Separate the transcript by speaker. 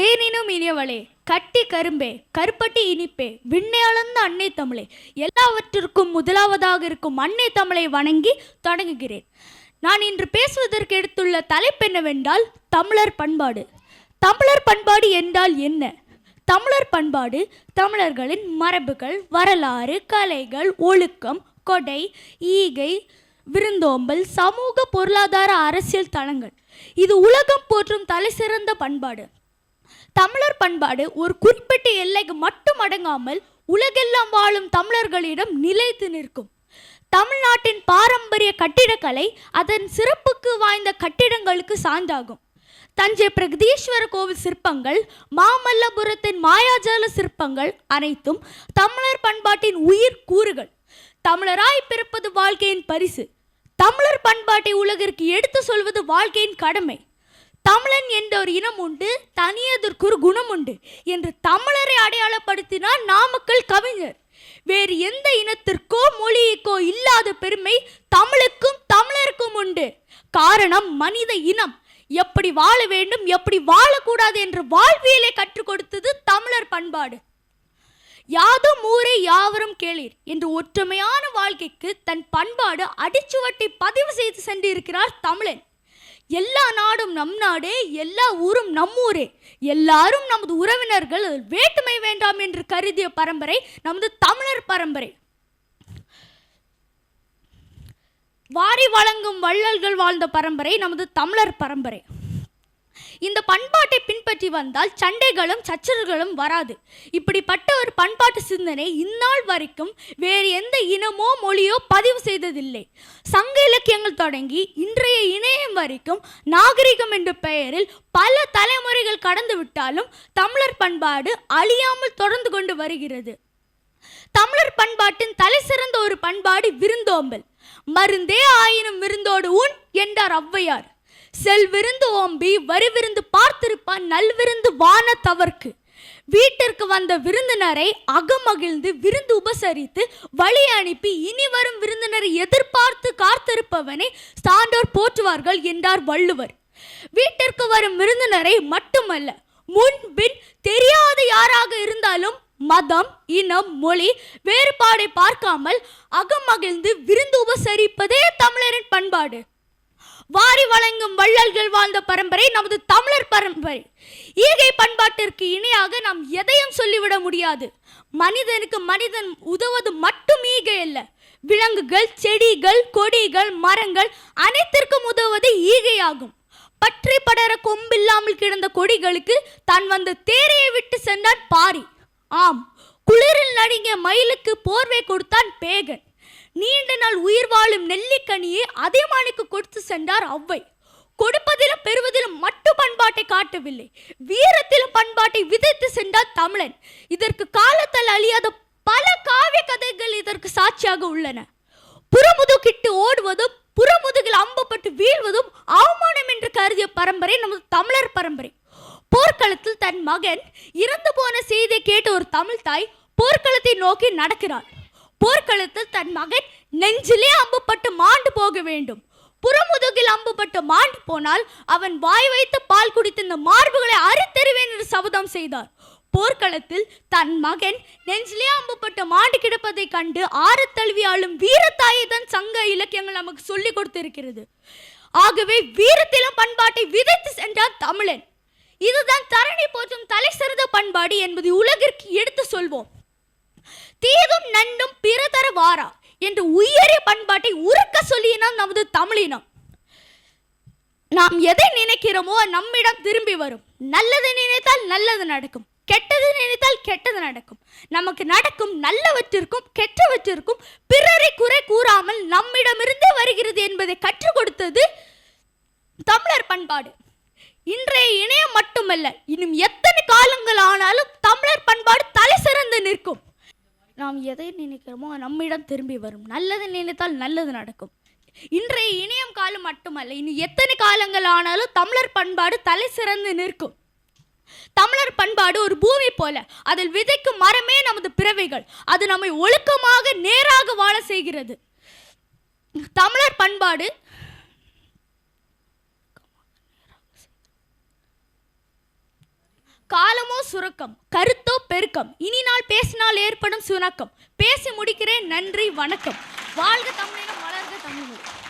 Speaker 1: தேனினும் இனியவளே கட்டி கரும்பே கருப்பட்டி இனிப்பே விண்ணை அன்னை தமிழே. எல்லாவற்றிற்கும் முதலாவதாக இருக்கும் அன்னை தமிழை வணங்கி தொடங்குகிறேன். நான் இன்று பேசுவதற்கு எடுத்துள்ள தலைப்பு என்னவென்றால் தமிழர் பண்பாடு. தமிழர் பண்பாடு என்றால் என்ன? தமிழர் பண்பாடு தமிழர்களின் மரபுகள் வரலாறு கலைகள் ஒழுக்கம் கொடை ஈகை விருந்தோம்பல் சமூக பொருளாதார அரசியல் தளங்கள். இது உலகம் போற்றும் தலைசிறந்த பண்பாடு. தமிழர் பண்பாடு ஒரு குறிப்பிட்ட எல்லைக்கு மட்டும் அடங்காமல் உலகெல்லாம் வாழும் தமிழர்களிடம் நிலைத்து நிற்கும். தமிழ்நாட்டின் பாரம்பரிய கட்டிடக்கலை அதன் சிறப்புக்கு வாய்ந்த கட்டிடங்களுக்கு சான்றாகும். தஞ்சை பிரகதீஸ்வர கோவில் சிற்பங்கள் மாமல்லபுரத்தின் மாயாஜால சிற்பங்கள் அனைத்தும் தமிழர் பண்பாட்டின் உயிர் கூறுகள். தமிழராய் பிறப்பது வாழ்க்கையின் பரிசு. தமிழர் பண்பாட்டை உலகிற்கு எடுத்து சொல்வது வாழ்க்கையின் கடமை. தமிழன் என்ற ஒரு இனம் உண்டு தனியதற்கு ஒரு குணம் உண்டு என்று தமிழரை அடையாளப்படுத்தினார் நாமக்கல் கவிஞர். வேறு எந்த இனத்திற்கோ மொழிக்கோ இல்லாத பெருமை தமிழுக்கும் தமிழருக்கும் உண்டு. காரணம் மனித இனம். எப்படி வாழ வேண்டும் எப்படி வாழக்கூடாது என்று வாழ்வியலை கற்றுக் கொடுத்தது தமிழர் பண்பாடு. யாதும் ஊரே யாவரும் கேளீர் என்று ஒற்றுமையான வாழ்க்கைக்கு தன் பண்பாடு அடிச்சுவட்டை பதிவு செய்து சென்றிருக்கிறார் தமிழன். எல்லா நாடும் நம் நாடே எல்லா ஊரும் நம் ஊரே. எல்லாரும் நமது உறவினர்கள் வேற்றுமை வேண்டாம் என்று கருதிய பரம்பரை நமது தமிழர் பரம்பரை. வாரி வழங்கும் வள்ளல்கள் வாழ்ந்த பரம்பரை நமது தமிழர் பரம்பரை. இந்த பண்பாட்டை பின்பற்றி வந்தால் சண்டைகளும் சச்சரவுகளும் வராது. இப்படிப்பட்ட ஒரு பண்பாட்டு சிந்தனை இந்நாள் வரைக்கும் வேறு எந்த இனமோ மொழியோ பதிவு செய்ததில்லை. சங்க இலக்கியங்கள் தொடங்கி இன்றைய இணையம் வரைக்கும் நாகரிகம் என்ற பெயரில் பல தலைமுறைகள் கடந்து விட்டாலும் தமிழர் பண்பாடு அழியாமல் தொடர்ந்து கொண்டு வருகிறது. தமிழர் பண்பாட்டின் தலை சிறந்த ஒரு பண்பாடு விருந்தோம்பல். மருந்தே ஆயினும் விருந்தோடு உண் என்றார் ஔவையார். செல்விருந்து ஓம்பி வரிவிருந்து பார்த்திருப்பான் நல்விருந்து வான தவர்க்கு. வீட்டிற்கு வந்த விருந்தினரை அகமகிழ்ந்து விருந்து உபசரித்து வழி அனுப்பி இனி வரும் விருந்தினரை எதிர்பார்த்து காத்திருப்பவனை சான்றோர் போற்றுவார்கள் என்றார் வள்ளுவர். வீட்டிற்கு வரும் விருந்தினரை மட்டுமல்ல முன் பின் தெரியாத யாராக இருந்தாலும் மதம் இனம் மொழி வேறுபாடை பார்க்காமல் அகமகிழ்ந்து விருந்து உபசரிப்பதே தமிழரின் பண்பாடு. வாரி வழங்கும் வள்ளல்கள் வாழ்ந்த பரம்பரை நமது தமிழர் பரம்பரை. ஈகை பண்பாட்டிற்கு இணையாக நாம் எதையும் சொல்லிவிட முடியாது. மனிதனுக்கு மனிதன் உதவுவது மட்டும் ஈகை அல்ல. விலங்குகள் செடிகள் கொடிகள் மரங்கள் அனைத்திற்கும் உதவுவது ஈகையாகும். பற்றி படர கொம்பில்லாமல் கிடந்த கொடிகளுக்கு தான் வந்த தேரையை விட்டு சென்றான் பாரி. ஆம் குளிரில் நடுங்கிய மயிலுக்கு போர்வை கொடுத்தான் பேகன். நீண்ட நாள் உயிர் வாழும் நெல்லிக்கனியை அதியமானுக்கு கொடுத்து சென்றார் அவ்வை. கொடுப்பதிலும் பெறுவதிலும் மட்டு பண்பாட்டை காட்டவில்லை. வீரத்திலும் பண்பாட்டை விதைத்து சென்றார் தமிழன். இதற்கு காலத்தால் அழியாத பல காவிய கதைகள் இதற்கு சாட்சியாக உள்ளன. புறமுதுகிட்டு ஓடுவதும் புறமுதுகில் அம்பப்பட்டு வீழ்வதும் அவமானம் என்று கருதிய பரம்பரை நமது தமிழர் பரம்பரை. போர்க்களத்தில் தன் மகன் இறந்து போன செய்தியை கேட்ட ஒரு தமிழ் தாய் போர்க்களத்தை நோக்கி நடக்கிறாள். போர்க்களத்தில் தன் மகன் நெஞ்சிலே அம்புப்பட்டு மாண்டு போக வேண்டும். புறமுதுகில் அம்புப்பட்டு மாண்டு போனால் அவன் வாய் வைத்து பால் குடித்த இந்த மார்புகளை அறுத்தெறிவேன் என்று சபதம் செய்தார். போர்க்களத்தில் தன் மகன் நெஞ்சிலே அம்புப்பட்டு மாண்டு கிடப்பதை கண்டு ஆறு தழுவியாலும் வீரத்தாயை தான் சங்க இலக்கியங்கள் நமக்கு சொல்லிக் கொடுத்திருக்கிறது. ஆகவே வீரத்திலும் பண்பாட்டை விதைத்து சென்றார் தமிழன். இதுதான் தரணி போற்றும் தலை சிறந்த பண்பாடு என்பதை உலகிற்கு எடுத்து சொல்வோம். தீதும் நண்டும் பிறதர வாரா என்று உயரிய பண்பாட்டை உறக்க சொல்லினால் நமது தமிழினம். நாம் எதை நினைக்கிறோமோ நம்மிடம் திரும்பி வரும். நல்லது நினைத்தால் நல்லது நடக்கும். கெட்டது நினைத்தால் கெட்டது நடக்கும். நமக்கு நடக்கும் நல்லவற்றிற்கும் கெட்டவற்றிற்கும் பிறரை குறை கூறாமல் நம்மிடமிருந்தே வருகிறது என்பதை கற்றுக் கொடுத்தது தமிழர் பண்பாடு. இன்றைய இணையம் மட்டுமல்ல இன்னும் எத்தனை காலங்கள் ஆனாலும் தமிழர் பண்பாடு தலை சிறந்து நிற்கும். நாம் எதை நினைக்கிறோமோ நம்மிடம் திரும்பி வரும். நல்லது நினைத்தால் நல்லது நடக்கும். இன்றைய இணையம் காலம் மட்டுமல்ல இனி எத்தனை காலங்கள் ஆனாலும் தமிழர் பண்பாடு தலை சிறந்து நிற்கும். தமிழர் பண்பாடு ஒரு பூமி போல அதில் விதைக்கும் மரமே நமது பிறவைகள். அது நம்மை ஒழுக்கமாக நேராக வாழ செய்கிறது. தமிழர் பண்பாடு காலமோ சுருக்கம் கருத்தோ பெருக்கம். இனி நாள் பேசினால் ஏற்படும் சுணக்கம் பேசி முடிக்கிறேன் நன்றி வணக்கம். வாழ்க தமிழினம் வளர்க தமிழ்.